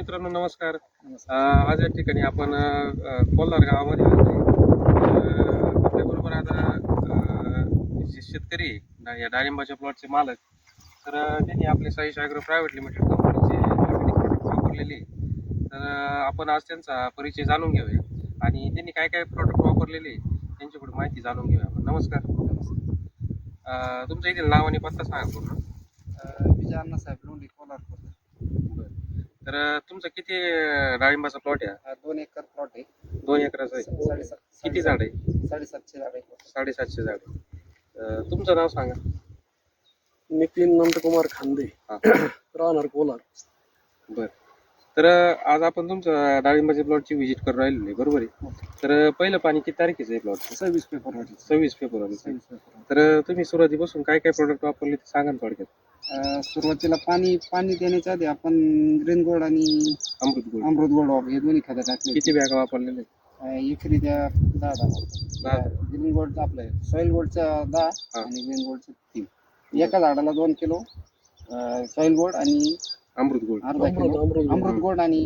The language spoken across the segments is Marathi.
मित्रांनो नमस्कार. आज या ठिकाणी आपण कोल्हार गावामध्ये आपल्याबरोबर आता जे शेतकरी या डाळिंबाच्या प्लॉटचे मालक तर त्यांनी आपले साईश ॲग्रो प्रायव्हेट लिमिटेड कंपनीचे ऑर्गॅनिक प्रोडक्ट वापरलेले. तर आपण आज त्यांचा परिचय जाणून घेऊया. आणि त्यांनी काय काय प्रोडक्ट वापरलेले त्यांच्याकडून माहिती जाणून घेऊया आपण. नमस्कार. तुमचं इथे नाव आणि पत्ता सांगा पूर्ण. विजय अण्णासाहेब लोंढे कोल्हार तर तुमचं किती डाळिंबाचा प्लॉट आहे? हा? दोन एकर प्लॉट आहे. दोन एकराचा आहे. साडेसात किती झाड आहे? साडेसातशे झाड आहे. साडेसातशे झाड. अं, तुमचं नाव सांगा. नितीन नंदकुमार खांदे. हा. राहणार कोलार. बर. तर आज आपण तुमचं डाळिंबाच्या प्लॉटची व्हिजिट करून राहिलेली आहे बरोबर आहे? तर अं, पहिलं पाणी किती तारखेचं आहे प्लॉट सव्वीस फेब्रुवारी सव्वीस फेब्रुवारी सव्वीस फेब्रुवारी. तर तुम्ही सुरुवातीपासून काय काय प्रोडक्ट वापरले ते सांगा ना थोडक्यात. सुरुवातीला पाणी पाणी देण्याच्या आधी आपण ग्रीन गोल्ड आणि अमृत गोल्ड. अमृत गोल्ड वापर हे दोन्ही खतं टाकले किती बॅगा वापरलेले? एकरी त्या दहा दहा दहा. ग्रीन गोल्डचं आपलं सॉइल गोल्डचा दहा. आणि ग्रीन गोल्डचं तीन. एका झाडाला दोन किलो सॉइल गोल्ड आणि अमृत गोल्ड. अर्धा किलो. अमृत अमृत गोल्ड. आणि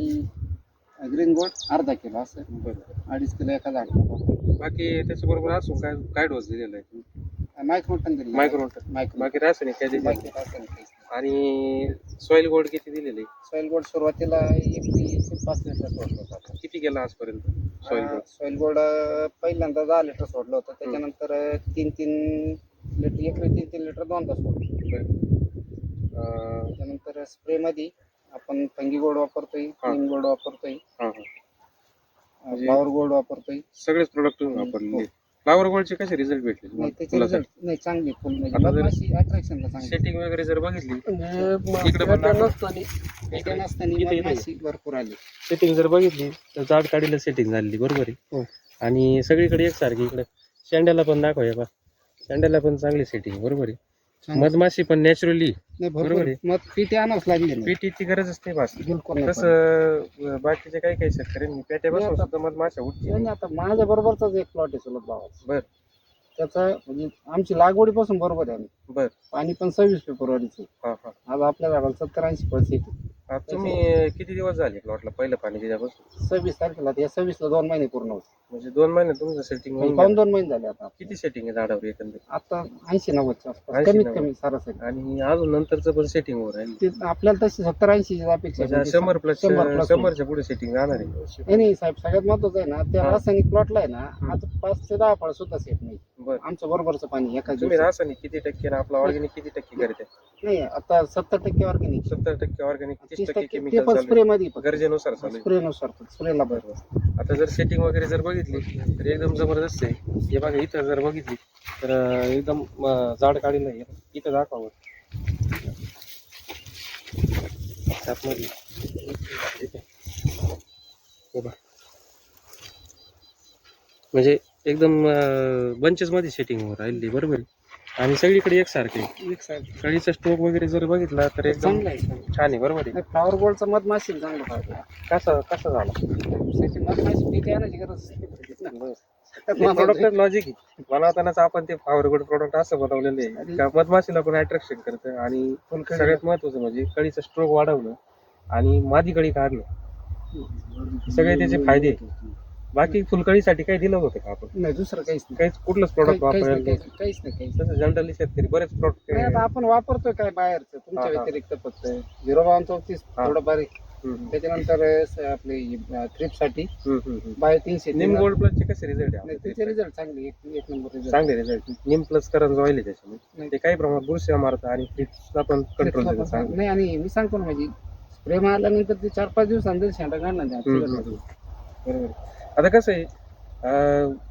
ग्रीन गोल्ड अर्धा किलो असं. बरं. अडीच किलो एका झाडाला. बाकी त्याच्याबरोबर असून काय काय डोस दिलेला आहे? मायक्रोटन दिली मायक्रो मायक्रो बाकी रासायनिक काय दिले बाकी रासायनिक काहीच नाही. आणि सॉइल गोल्ड किती दिलेले? सॉइल गोल्ड सुरुवातीला एकशे पाच लिटर सोडलं होतं किती गेला आजपर्यंत सॉइल गोल्ड सॉइल गोल्ड पहिल्यांदा दहा लिटर सोडलं होतं. त्याच्यानंतर अं, तीन तीन लिटर एकरी तीन तीन लिटर दोनदा सोडलं. अं, त्याच्यानंतर स्प्रे मध्ये आपण फंगी गोल्ड वापरतोय हा. गोल्ड वापरतोय हा हा. म्हणजे- फ्लॉवर गोल्ड वापरतोय. सगळेच प्रोडक्ट तुम्ही वापरलेले. फ्लावर गोल्डचे कसे रिझल्ट भेटले नाही त्याचे तुम्हाला? रिझल्ट नाही चांगले फुल. आता जर- अट्रॅक्शनला चांगले सेटिंग वगैरे जर बघितली इकडे पण. नसताना इथे इथे- भरपूर आली. सेटिंग जर बघितली तर जाड काढीला सेटिंग झालेली बरोबर आहे. हो. आणि सगळीकडे एकसारखी इकडे. शेंड्याला पण दाखव बा शेंड्याला पण चांगली सेटिंग बरोबर आहे. मधमाशी पण नॅचरली नाही बरोबर भरपूर आहे. मग आणावंच लागले ना. पेटीची गरजच नाही भास बिलकुल नाही तसं अं, बाकीचे काही काही शेतकऱ्यांनी पेट्या बसून आता- सुद्धा मधमाशा उठते नाही, आता माझ्या बरोबरचाच एक प्लॉट आहे चुलत भावाचा. बर. त्याचा म्हणजे आमची लागवडीपासून बरोबर आहे आम्ही. बर. पाणी पण सव्वीस फेब्रुवारीचं. हा हा. आज आपल्या झाडाला सत्तर ऐंशी पळस येते आता तुम्ही किती दिवस झाले प्लॉटला पहिलं पाणी दिल्यापासून सव्वीस तारखेला या सव्वीस ला दोन महिने पूर्ण होते. म्हणजे दोन महिने तुमचं सेटिंग पाऊन दोन महिने झाले आता. किती सेटिंग आहे झाडावर एकंदरीत? आता ऐंशी नव्वदच्या आसपास 80 कमीत. कमी सरासरी आणि अजून नंतरचं पण सेटिंग वर राहील. ते आपल्याला तशी सत्तर ऐंशी अपेक्षा आहे. म्हणजे शंभर प्लस शंभर plus शंभरच्या पुढे सेटिंग राहणार आहे. नाही नाही साहेब सगळ्यात महत्वाचं आहे ना त्या हा. रासायनिक प्लॉटला आहे ना आता पाच ते दहा फळ सुद्धा येत नाही. बर. आमचं बरोबरचं पाणी एका तुम्ही दिवसात. रासायनिक किती टक्के आणि आपलं ऑर्गॅनिक किती टक्के करते नाही आता सत्तर टक्के ऑर्गॅनिक सत्तर टक्के ऑर्गॅनिक तीस टक्के ते केमिकल पण स्प्रे मध्ये. गरजेनुसार चालू आहे. स्प्रेनुसार स्प्रेला बरोबर आता जर सेटिंग वगैरे जर बघितली तर एकदम जबरदस्त आहे हे बघा इथं जर बघितली तर अं, एकदम अं, जाड काढीला आहे इथं दाखवावं आतमध्ये. हे बघा. म्हणजे एकदम बंचेस मध्ये सेटिंग राहिली बरोबर आहे आणि सगळीकडे एकसारखे एक साईड कळीचा स्ट्रोक वगैरे जर बघितला तर एकदम चांगलं आहे चांगलं. छान आहे बरोबर आहे. नाही, फ्लॉवर गोल्डचा मध माशील चांगला फायदा कसा कसा झाला? त्याची आणायची गरज. प्रोडक्ट लॉजिक बनवतानाच आपण ते फ्लावर गुड प्रोडक्ट असं बनवलेले आहे. का मधमाशीला पण अट्रॅक्शन करतं. आणि सगळ्यात महत्वाचं म्हणजे कळीचं स्ट्रोक वाढवणं आणि मादी कळी काढणं. सगळे त्याचे फायदे आहेत. बाकी फुलकळीसाठी काही दिलं होतं का आपण? नाही दुसरं काहीच नाही. काहीच कुठलंच प्रोडक्ट काहीच वापरायला काहीच नाही, काहीच नाही काहीच तसं जनरली शेतकरी बरेच नाही. आता प्रोडक्ट आपण वापरतोय काय बाहेरचं? तुमच्या हा, हा. व्यतिरिक्त फक्त. झिरो बावन चौतीस हा. थोडं बारीक. त्याच्यानंतर अं, आपले ट्रिपसाठी बाय तीनशे निम गोल्ड प्लस चे कसे रिझल्ट नाही, त्याचे रिझल्ट चांगले एक एक नंबर रिझल्ट चांगले result neem plus karanj oil आहे त्याच्यामध्ये. नाही. ते काही प्रमाणात बुरशी मारतं आणि फ्लिप्सला पण कंट्रोल देतं चांगलं. नाही आणि मी सांगतो ना म्हणजे स्प्रे मारल्यानंतर ते चार पाच दिवसांतर शेंडा काढणार. हम्म, हम्म. बरोबर. आता कसं आहे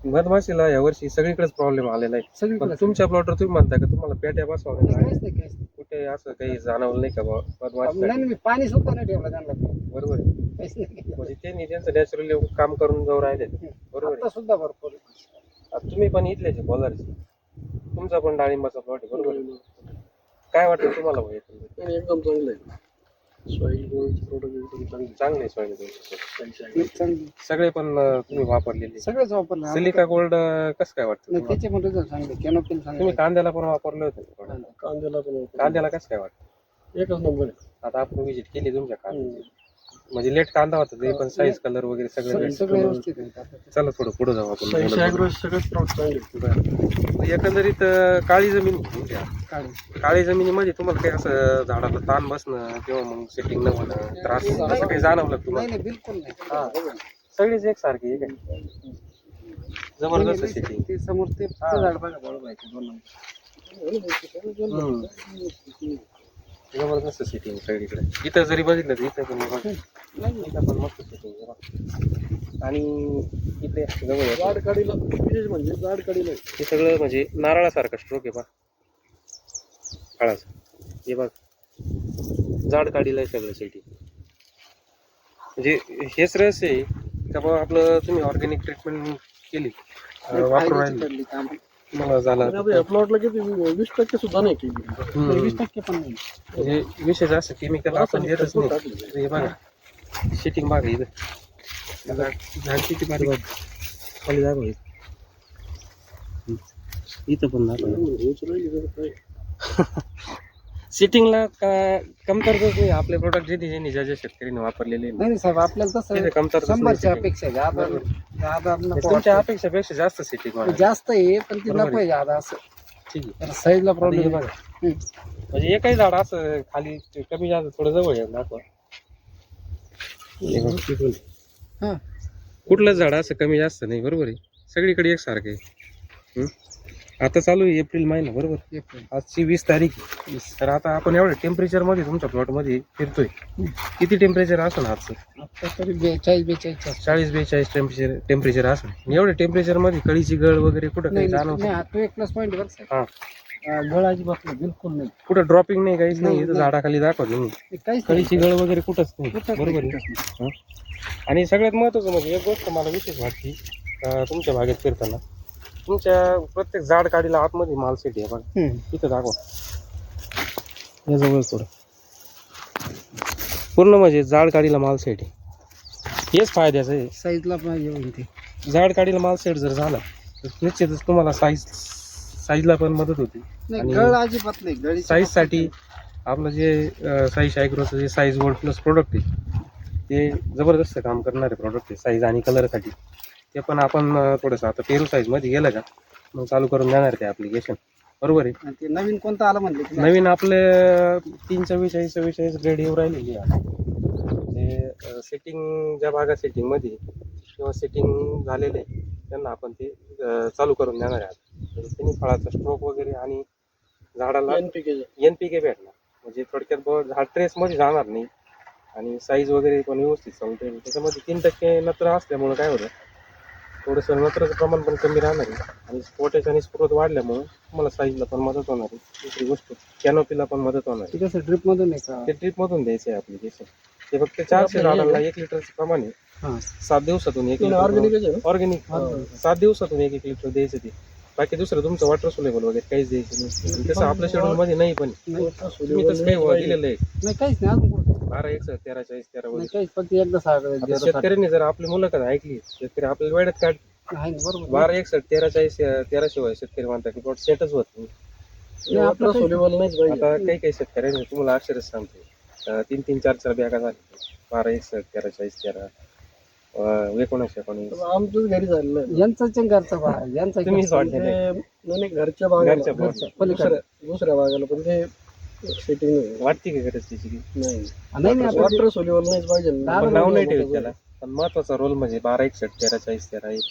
मधमाशीला या वर्षी सगळीकडेच प्रॉब्लेम आलेला आहे. पण. तुमच्या प्लॉटवर तुम्ही म्हणता का तुम्हाला पेट्या बसवाव्या नाही, लागल्या. काहीच नाही काहीच नाही. कुठे असं काही जाणवलं नाही का बुवा नाही मधमाशी नाही, मी पाणी सुद्धा नाही ठेवलं त्यांना. बरोबर आहे. काहीच नाही म्हणजे त्यांनी त्यांचं नॅचरली काम करून जाऊ राहिले. बरोबर आहे. आता सुद्धा भरपूर. आता तुम्ही पण इथलेच आहे बोलारचे तुमचा पण डाळिंबाचा प्लॉट आहे बरोबर आहे. काय वाटतं तुम्हाला भाऊ एकदम चांगलं आहे. सॉईल गोल्ड प्रोडक्ट एकदम चांगले चांगले आहे. सगळे पण तुम्ही वापरलेले सगळेच वापरलं सिलिका गोल्ड कसं काय वाटतं नाही तुम्हाला? त्याचे पण रिझल्ट चांगले कॅनोपिन तुम्ही चांगले कांद्याला पण वापरले होते ना? कांद्याला पण. कांद्याला कसं काय वाटतं एकच नंबर आहे आता आपण विजिट केली तुमच्या कांद्याची म्हणजे लेट कांदा होता ते पण साईज कलर वगैरे सगळं सगळं लेट सगळं व्यवस्थित आहे आता. चला थोडं पुढे जाऊ आपण सगळेच प्लॉट चांगले आहेत. बरं. एकंदरीत अं, काळी जमीन तुमच्या काढून. काळी जमिनीमध्ये तुम्हाला काही असं झाडाला ताण बसणं किंवा मग सेटिंग न होणं त्रास असं काही जाणवलं का नाही तुम्हाला नाही बिलकुल हा. नाही सगळीच एकसारखी आहे काय जबरदस्त सेटिंग ते समोर ते हा. झाड बघा बरोबर आहे ते दोन नंबर. जबरदस्त सेटिंग सगळीकडे इथं जरी बघितलं तर इथं पण बघा. इथं पण मस्त सेटिंग आणि इथे जवळ आहे. काढीला विशेष म्हणजे जाड काढीला. हे सगळं म्हणजे नारळासारखं स्ट्रोक आहे बा काळाचं. हे बघ. जाड काढीला आहे सगळं शेती म्हणजे हेच रहस्य आहे. का बा आपलं तुम्ही ऑर्गॅनिक ट्रीटमेंट केली. वापरून राहिली. मला झाला प्लॉटला किती वीस टक्के सुद्धा नाही केली. वीस टक्के पण नाही. म्हणजे विशेष असं केमिकल आपण देतच नाही. हे बघा. शेटिंग बघा इथं. झाड किती खाली जागा. इथं पण दाखव सिटिंगला का कमतरताच नाही आपले प्रोडक्ट जे ज्यांनी ज्या ज्या शेतकऱ्यांनी वापरलेले नाही नाही साहेब आपल्याला तिथे तसं शंभरच्या setting. अपेक्षा आहे. नको तुमच्या वाटतं. अपेक्षापेक्षा जास्त सिटिंग जास्त आहे पण ती बरोबर नको आहे जादा असं. ठीक आहे. तर साईजला आता हे प्रॉब्लेम बघा. म्हणजे एकही झाड असं खाली कमी जास्त थोडं जवळ आहे दाखवा. हे बघ, तिथून. कुठलंच झाड असं कमी जास्त नाही बरोबर आहे. सगळीकडे एकसारखं आहे? आता चालू आहे एप्रिल महिना बरोबर? एप्रिल. आजची वीस तारीख आहे. तर आता आपण एवढ्या टेम्परेचरमध्ये तुमच्या प्लॉटमध्ये फिरतोय. किती टेम्परेचर असं आजचं? आता तरी बेचाळीस बेचाळीस. चाळीस बेचाळीस टेम्परेचर टेम्परेचर असं एवढ्या टेम्परेचरमध्ये कळीची गळ वगैरे कुठं काही नाही जाणवत? नाही हा तो एक प्लस पॉईंट बरं साहेब हा. अं, गळ अजिबात नाही बिलकुल नाही. कुठं ड्रॉपिंग नाही काहीच नाही नाही, इथं नाही. झाडाखाली दाखवा तुम्ही. ते काहीच नाही. कळीची गळ वगैरे कुठंच नाही कुठंच बरोबर आहे? नाही. आणि सगळ्यात महत्वाचं म्हणजे एक गोष्ट मला विशेष वाटते अं, तुमच्या बागेत फिरताना. तुमच्या प्रत्येक झाड काढीला आतमध्ये माल सेट आहे बघा. इथं दाखवा. या जवळ थोडं पूर्ण म्हणजे झाड काढीला माल सेट आहे. हेच फायद्याचं आहे. साईजला पण येऊन ते झाड काढीला माल सेट जर झाला तर निश्चितच तुम्हाला साईज साईजला पण मदत होते. नाही आणि गळ अजिबात नाही गळी साईजसाठी आपलं जे साईज ॲग्रोचं जे साईज वर्ल्ड प्लस प्रोडक्ट आहे ते जबरदस्त काम करणारे प्रोडक्ट आहे साईज आणि कलरसाठी ते पण आपण थोडंसं आता पेरू साईजमध्ये गेलं का मग चालू करून देणार ते ॲप्लिकेशन बरोबर आहे ते नवीन कोणतं आलं म्हणले तुम्ही? नवीन आपले तीन चव्वेचाळीस चव्वेचाळीस ग्रेड येऊ राहिलेली आहे म्हणजे सेटिंग ज्या भागात सेटिंगमध्ये किंवा सेटिंग झालेले आहे, त्यांना आपण ते अं, चालू करून देणार आहे आता. म्हणजे त्यांनी फळाचा स्ट्रोक वगैरे आणि झाडाला NPK चं. एन पी के भेटणार म्हणजे थोडक्यात बुवा झाड ट्रेसमध्ये जाणार नाही आणि साईज वगैरे पण व्यवस्थित चालते त्याच्यामध्ये तीन टक्के नत्र असल्यामुळं काय होतं थोडंसं नत्राचं प्रमाण पण कमी राहणार आहे. आणि पोटॅश आणि स्फुरत वाढल्यामुळं तुम्हाला साईजला पण मदत होणार आहे. दुसरी गोष्ट कॅनोपीला पण मदत होणार आहे. ते कसं ड्रिप मधून आहे का? ते ट्रीपमधून द्यायचं आहे ॲप्लिकेशन ते फक्त चारशे झाडांना एक लिटरचं प्रमाण आहे. हा. सात दिवसातून एक organic आहे ना? ऑर्गॅनिक सात दिवसातून एक एक लिटर द्यायचं ते. बाकी दुसरं तुमचं वॉटर सोलेबल वगैरे काहीच द्यायचं नाही. आणि तसं आपल्या शेड्यूल मध्ये नाही पण. तुम्ही तसं काही दिलेलं आहे. नाही काहीच नाही. अजून कुठं बारा एक तेरा चाळीस तेरा नाही वगैरे. काहीच फक्त एकदा आता शेतकऱ्यांनी जर आपली मुलाखत ऐकली शेतकरी आपल्याला वेळात काढ. आहे ना बरोबर. बारा एक तेरा चाळीस तेरा शिवाय शेतकरी म्हणतात की प्लॉट सेटच होत नाही. नाही, आपलं पाहिजे. आता काही काही शेतकऱ्यांनी तुम्हाला अक्षरच सांगतो. अं, तीन तीन चार चार बॅगा झाल्या. बारा एक तेरा चाळीस तेरा. अं, एकोणीसशे एकोणीस. आमचंच घरी झालेलं आहे. यांचं घरचा बा यांचा नाही, नाही, घरच्या बागाला घरच्या दुसऱ्या दुसऱ्या बागाला पण ते सेटिंग वाटते का गरज त्याची? की? नाही नाही नाही आता वॉटर सोल्युबल नाहीच पाहिजे. आपण नाव नाही ठेवत त्याला. पण महत्त्वाचा रोल म्हणजे बारा एक तेरा चाळीस तेरा एक.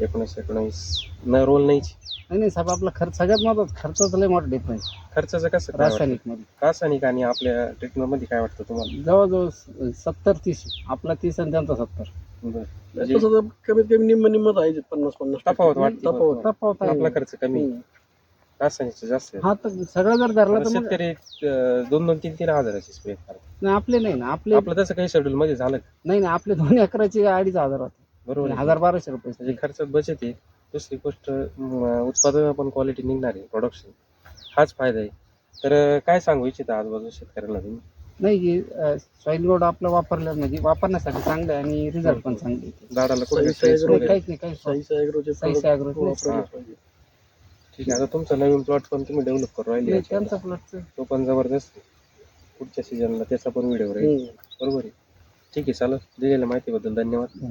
एकोणीस एकोणीस. न रोल नाहीच. नाही नाही साहेब आपला खर्च सगळ्यात महत्त्वाचा खर्चाचा लय मोठा डिफरन्स खर्चाचं कसं काय वाटतं? रासायनिकमध्ये. रासायनिक आणि आपल्या ट्रीटमेंटमध्ये काय वाटतं तुम्हाला? जवळजवळ सत्तर तीस. आपला तीस आणि त्यांचा सत्तर. बरं. म्हणजे तसं तर कमीत कमी निम्म निम्म आहे पन्नास पन्नास टक्के. तफावत वाटते. तफावत तफावत आहे. आपला खर्च कमी. हम्म. रासायनिकचं जास्त आहे. हा तर सगळं जर धरलं तर मग शेतकरी अं, दोन दोन तीन तीन हजाराचे स्प्रे करतात नाही आपले नाही ना आपले आपलं तसं काही शेड्यूल मध्ये झालं का? नाही ना आपले दोन एकराचे अडीच हजार होते बरोबर आहे. हजार बाराशे रुपये म्हणजे खर्चात बचत आहे दुसरी गोष्ट अं, उत्पादन पण क्वालिटी निघणार आहे प्रोडक्शन हाच फायदा आहे तर अं, काय सांगू इच्छिता आजूबाजू शेतकऱ्यांना तुम्ही नाही सॉइल गोड आपलं वापरलं म्हणजे वापरण्यासाठी चांगलं आहे आणि रिझल्ट पण चांगले कुठे नाही, वगैरे काहीच नाही काहीच नाही. साईज ॲग्रोचे साईज product हा. पाहिजे. ठीक आहे आता तुमचा नवीन प्लॉट पण तुम्ही डेव्हलप करू राहिले नाही, याच्यावर. त्यांचा प्लॉटचं तो पण जबरदस्त आहे. पुढच्या सीझनला त्याचा पण व्हिडिओ राहील. बरोबर आहे ठीक आहे चालेल दिलेल्या माहितीबद्दल धन्यवाद